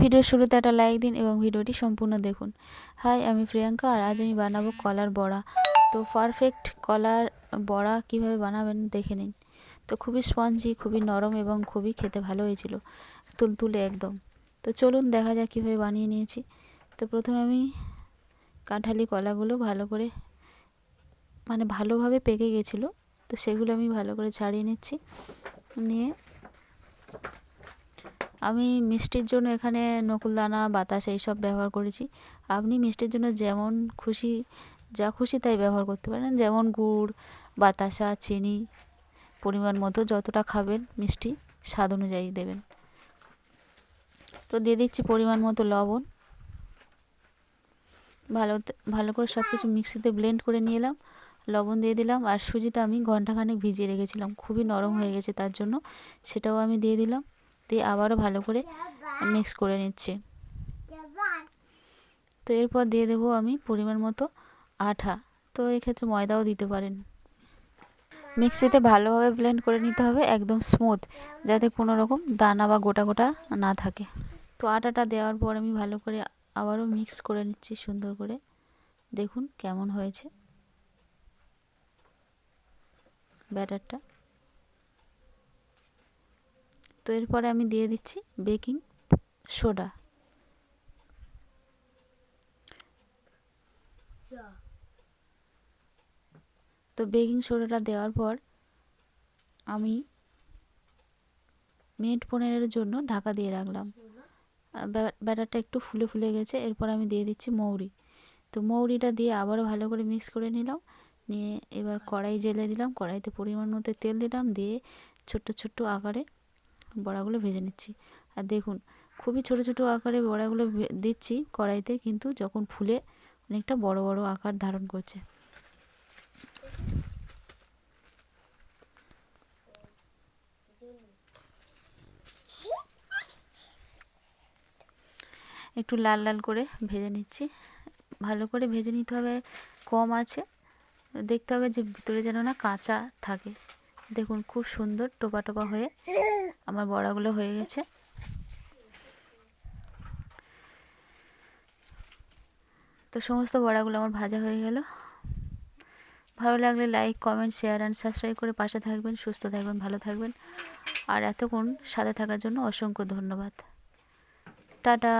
Video শুরুতে একটা like দিন এবং ভিডিওটি সম্পূর্ণ দেখুন। হাই আমি প্রিয়াঙ্কা আর আজ আমি বানাবো কলার বড়া। তো পারফেক্ট কলার বড়া কীভাবে বানাবেন দেখে নিন। তো খুবই স্পঞ্জি খুবই নরম এবং খুবই খেতে ভালো হয়েছিল। তুলতুলে একদম। তো চলুন দেখা যাক কীভাবে বানিয়ে নিয়েছি। তো প্রথমে আমি কাঁঠালি কলাগুলো ভালো করে মানে ভালোভাবে পেকে গেছিল। তো সেগুলো আমি ভালো করে ছাড়িয়ে নিচ্ছি। নিয়ে আমি মিষ্টির জন্য এখানে নকুলদানা, বাতাস এইসব ব্যবহার করেছি। আপনি মিষ্টির জন্য যেমন খুশি, যা খুশি তাই ব্যবহার করতে পারেন। যেমন গুড়, বাতাসা, চিনি, পরিমাণ মতো যতটা খাবেন মিষ্টি স্বাদ অনুযায়ী দেবেন। তো দিয়ে দিচ্ছি পরিমাণ মতো লবণ। ভালো ভালো করে সব কিছু মিক্সিতে ব্লেন্ড করে নিয়ে এলাম, লবণ দিয়ে দিলাম, আর সুজিটা আমি ঘন্টাখানেক ভিজিয়ে রেখেছিলাম। খুবই নরম হয়ে গেছে তার জন্য। সেটাও আমি দিয়ে দিলাম। দিয়ে আবারও ভালো করে মিক্স করে নিচ্ছি। তো এরপর দিয়ে দেবো আমি পরিমাণ মতো আঠা। তো এক্ষেত্রে ময়দাও দিতে পারেন। মিক্সিতে ভালোভাবে ব্লেন্ড করে নিতে হবে, একদম স্মুথ যাতে কোনো রকম দানা বা গোটা গোটা না থাকে। তো আটাটা দেওয়ার পর আমি ভালো করে আবারও মিক্স করে নিচ্ছি সুন্দর করে। দেখুন কেমন হয়েছে। ব্যাটারটা। তো এরপরে আমি দিয়ে দিচ্ছি বেকিং সোডা। তো বেকিং সোডাটা দেওয়ার পর আমি মিনিট পনেরোর জন্য ঢাকা দিয়ে রাখলাম। ব্যাটারটা একটু ফুলে ফুলে গেছে, এরপর আমি দিয়ে দিচ্ছি মৌরি। তো মৌরিটা দিয়ে আবারও ভালো করে মিক্স করে নিলাম, নিয়ে এবার কড়াই জেলে দিলাম, কড়াইতে পরিমাণ মতো তেল দিলাম, দিয়ে ছোট্ট ছোট্ট আকারে বড়াগুলো ভেজে নিচ্ছি। আর দেখুন, খুবই ছোট ছোট আকারে বড়াগুলো দিচ্ছি কড়াইতে, কিন্তু যখন ফুলে অনেকটা বড় বড় আকার ধারণ করছে। একটু লাল লাল করে ভেজে নিচ্ছি। ভালো করে ভেজে নিতে হবে, কম আছে। দেখতে হবে যে ভিতরে যেন না কাঁচা থাকে। দেখুন, খুব সুন্দর টোপা টোপা হয়ে আমার বড়াগুলো হয়ে গেছে। তো সমস্ত বড়াগুলো আমার ভাজা হয়ে গেল। ভালো লাগলে like comment share and subscribe করে পাশে থাকবেন, সুস্থ থাকবেন, ভালো থাকবেন। আর এতক্ষণ সাথে থাকার জন্য অসংখ্য ধন্যবাদ। টাটা!